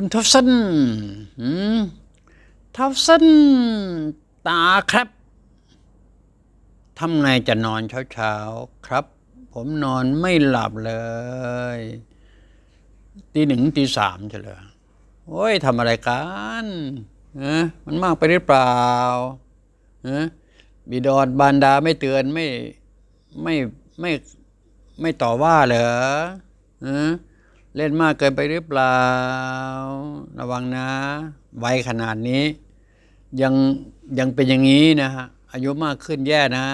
คุณทอฟสันทอฟสันตาครับทำไงจะนอนเช้าๆครับ ผมนอนไม่หลับเลยตีหนึ่งตีสามเฉลยโอ้ยทำอะไรกันฮะมันมากไปหรือเปล่าฮะบิดอนบานดาไม่เตือนไม่ไม่ไม่ไม่ต่อว่าเหรอฮะ เล่นมากเกินไปหรือเปล่า ระวังนะ ไวขนาดนี้ ยังยังเป็นอย่างนี้นะฮะ อายุมากขึ้นแย่นะ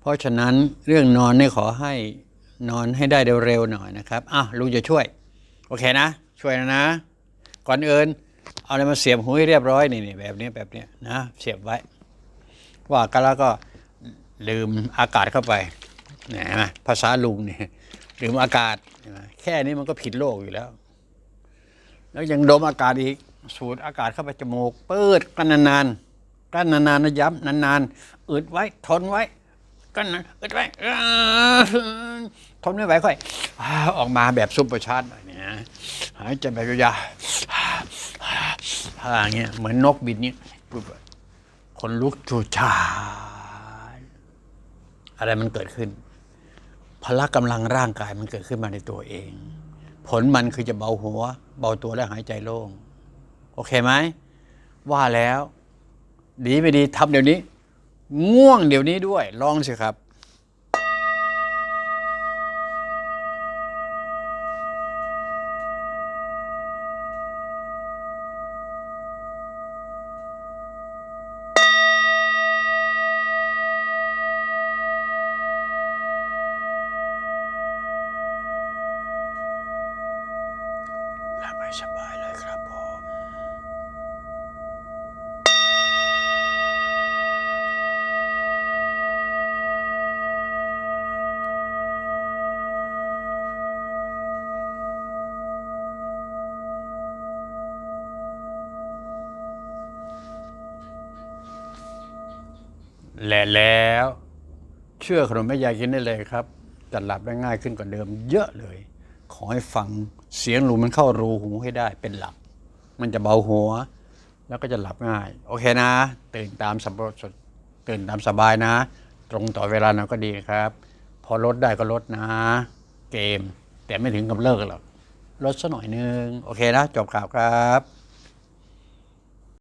เพราะฉะนั้นเรื่องนอนเนี่ยขอให้นอนให้ได้เร็วๆหน่อยนะครับอะลุงจะช่วย โอเคนะ ช่วยนะนะ ก่อนอื่น เอาอะไรมาเสียบหูให้เรียบร้อยนี่นี่แบบนี้แบบนี้นะ เสียบไว้ ว่ากันแล้วก็ลืมอากาศเข้าไปนะภาษาลุงเนี่ย ลืมอากาศ แค่นี้มันก็ผิดโลกอยู่แล้ว แล้วยังดมอากาศอีก สูดอากาศเข้าไปจมูก เปิดกันนานๆกันนานๆนะย้ำนานๆอึดไว้ทนไว้กันนานอึดไว้ทนไม่ไหวค่อยออกมาแบบซุปเปอร์ชาร์จหน่อยเนี่ยนะหายใจแบบยาวๆอ่าอย่างเงี้ยเหมือนนกบินเนี่ยคนลุกชูชาอะไรมันเกิดขึ้น ละกำลังร่างกายมันเกิดขึ้นมาในตัวเอง ผลมันคือจะเบาหัว เบาตัวและหายใจโล่ง โอเคไหม ว่าแล้ว ดีไม่ดีทำเดี๋ยวนี้ ง่วงเดี๋ยวนี้ด้วย ลองสิครับ และแล้ว เชื่อขนมแม่ยายกินได้เลยครับจะหลับได้ง่ายขึ้นกว่าเดิม เยอะเลย ขอให้ฟังเสียงรูมันเข้ารูหูให้ได้เป็นหลับมันจะเบาหัว แล้วก็จะหลับง่าย โอเคนะ ตื่นตามสบายตื่นตามสบายนะ ตรงต่อเวลานะก็ดีครับ พอลดได้ก็ลดนะ เกม แต่ไม่ถึงกับเลิกหรอกลดสัหน่อยนึง โอเคนะ จบข่าวครับ